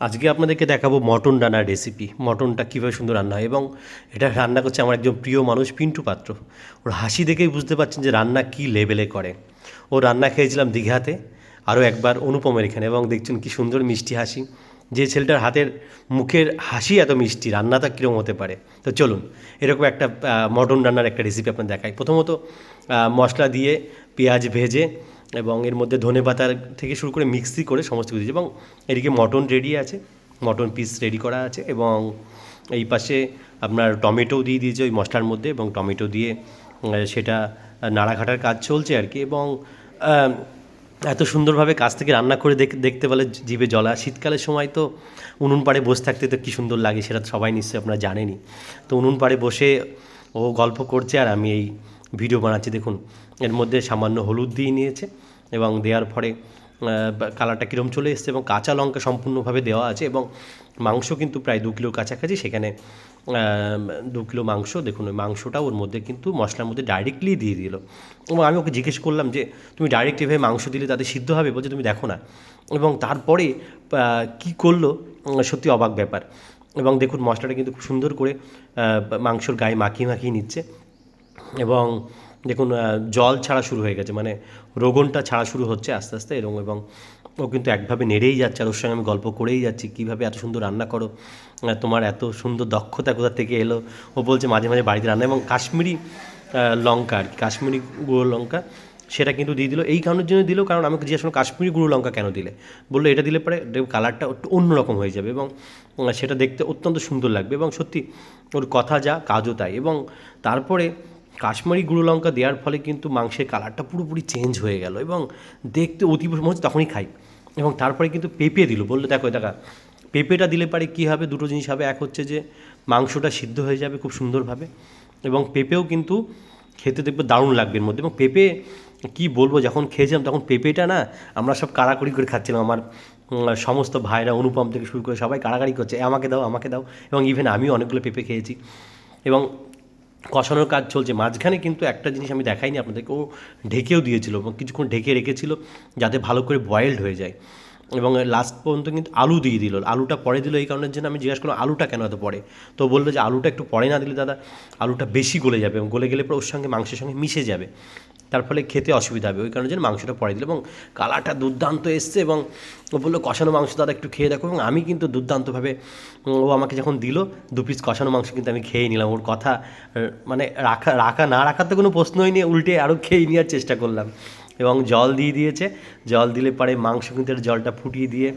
আজকে আপনাদেরকে দেখাবো মটন রান্নার রেসিপি মটনটা কীভাবে সুন্দর রান্না হয় এবং এটা রান্না করছে আমার একজন প্রিয় মানুষ পিন্টু পাত্র। ওর হাসি দেখেই বুঝতে পারছেন যে রান্না কী লেভেলে করে। ও রান্না খেয়েছিলাম দীঘাতে, আরও একবার অনুপমের এখানে এবং দেখছেন কি সুন্দর মিষ্টি হাসি। যে ছেলেটার হাতের মুখের হাসি এত মিষ্টি, রান্নাটা কীরকম হতে পারে? তো চলুন, এরকম একটা মটন রান্নার একটা রেসিপি আপনার দেখাই। প্রথমত মশলা দিয়ে পেঁয়াজ ভেজে এবং এর মধ্যে ধনে পাতার থেকে শুরু করে মিক্সি করে সমস্ত কিছু এবং এদিকে মটন রেডি আছে, মটন পিস রেডি করা আছে, এবং এই পাশে আপনার টমেটো দিয়ে দিয়েছে ওই মশলার মধ্যে, এবং টমেটো দিয়ে সেটা নাড়াঘাটার কাজ চলছে আর কি, এবং এত সুন্দরভাবে কাছ থেকে রান্না করে দেখ, দেখতে পেলে জিভে জলা শীতকালের সময় তো উনুন পাড়ে বসে থাকতে তো কী সুন্দর লাগে, সেটা সবাই নিশ্চয়ই আপনারা জানেনই। তো উনুন পাড়ে বসে ও গল্প করছে আর আমি এই ভিডিও বানাচ্ছি, দেখুন। এর মধ্যে সামান্য হলুদ দিয়ে নিয়েছে এবং দেওয়ার পরে কালারটা কীরকম চলে এসছে এবং কাঁচা লঙ্কা সম্পূর্ণভাবে দেওয়া আছে এবং মাংস কিন্তু প্রায় দু কিলোর কাছাকাছি, সেখানে দু কিলো মাংস, দেখুন, ওই মাংসটা ওর মধ্যে কিন্তু মশলার মধ্যে ডাইরেক্টলি দিয়ে দিল। এবং আমি ওকে জিজ্ঞেস করলাম যে, তুমি ডাইরেক্ট এভাবে মাংস দিলে তাদের সিদ্ধ হবে? বলছে, তুমি দেখো না। এবং তারপরে কী করল? সত্যি অবাক ব্যাপার। এবং দেখুন, মশলাটা কিন্তু খুব সুন্দর করে মাংসর গায়ে মাখিয়ে মাখিয়ে নিচ্ছে। এবং দেখুন জল ছাড়া শুরু হয়ে গেছে মানে রোগনটা ছাড়া শুরু হচ্ছে আস্তে আস্তে এরকম এবং ও কিন্তু একভাবে নেড়েই যাচ্ছে। আর ওর সঙ্গে আমি গল্প করেই যাচ্ছি, কীভাবে এত সুন্দর রান্না করো তোমার এত সুন্দর দক্ষতা কোথা থেকে এলো? ও বলছে মাঝে মাঝে বাড়িতে রান্না, এবং কাশ্মীরি লঙ্কা আর কি, কাশ্মীরি গুঁড়ো লঙ্কা, সেটা কিন্তু দিয়ে দিল। এই কারণের জন্য দিল, কারণ আমাকে জিজ্ঞাসা কাশ্মীরি গুঁড়ো লঙ্কা কেন দিলে? বলল, এটা দিলে পরে কালারটা একটু অন্যরকম হয়ে যাবে, এবং সেটা দেখতে অত্যন্ত সুন্দর লাগবে, এবং সত্যি ওর কথা যা, কাজও তাই, এবং তারপরে কাশ্মীরি গুঁড়ো লঙ্কা দেওয়ার ফলে কিন্তু মাংসের কালারটা পুরোপুরি চেঞ্জ হয়ে গেল এবং দেখতে অতীব মনে তখনই খাই। এবং তারপরে কিন্তু পেঁপে দিল, বলল, দেখো দেখা পেঁপেটা দিলে পারে কী হবে? দুটো জিনিস হবে, এক হচ্ছে যে মাংসটা সিদ্ধ হয়ে যাবে খুব সুন্দরভাবে এবং পেঁপেও কিন্তু খেতে দেখবে দারুণ লাগবে এর মধ্যে। এবং পেঁপে, কী বলব, যখন খেয়েছিলাম তখন পেঁপেটা না, আমরা সব কাড়াকড়ি করে খাচ্ছিলাম। আমার সমস্ত ভাইরা, অনুপম থেকে শুরু করে সবাই কাড়াকাড়ি করছে আমাকে দাও আমাকে দাও। এবং ইভেন আমিও অনেকগুলো পেঁপে খেয়েছি। এবং কষানোর কাজ চলছে। মাঝখানে কিন্তু একটা জিনিস আমি দেখাইনি আপনাদেরকে ও ঢেকেও দিয়েছিল এবং কিছুক্ষণ ঢেকে রেখেছিল যাতে ভালো করে বয়েলড হয়ে যায়। এবং লাস্ট পর্যন্ত কিন্তু আলু দিয়ে দিল। আলুটা পরে দিল এই কারণের জন্য আমি জিজ্ঞাসা করলাম, আলুটা কেন এত পরে তো বলল যে, আলুটা একটু পরে না দিলে দাদা, আলুটা বেশি গলে যাবে এবং গলে গেলে পরে ওর সঙ্গে মাংসের সঙ্গে মিশে যাবে। তার ফলে খেতে অসুবিধা হবে। ওই কারণে যেন মাংসটা পরে দিল এবং কালারটা দুর্দান্ত এসছে এবং ও বলল, কষানো মাংস দাদা একটু খেয়ে দেখো। এবং আমি কিন্তু দুর্দান্তভাবে ও আমাকে যখন দিল, দু পিস কষানো মাংস কিন্তু আমি খেয়ে নিলাম। ওর কথা মানে রাখা রাখা না রাখার তো কোনো প্রশ্নই নেই, উল্টে আরও খেয়ে নেওয়ার চেষ্টা করলাম। এবং জল দিয়ে দিয়েছে। জল দিলে পরে মাংস কিন্তু জলটা ফুটিয়ে দিয়ে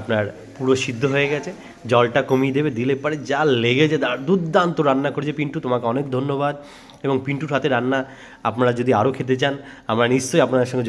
আপনার পুরো সিদ্ধ হয়ে গেছে। জলটা কমিয়ে দেবে, দিলে পরে যা লেগেছে দুর্দান্ত রান্না করেছে পিন্টু। তোমাকে অনেক ধন্যবাদ। এবং পিন্টুর হাতে রান্না আপনারা যদি আরও খেতে চান, আমরা নিশ্চয়ই আপনাদের সঙ্গে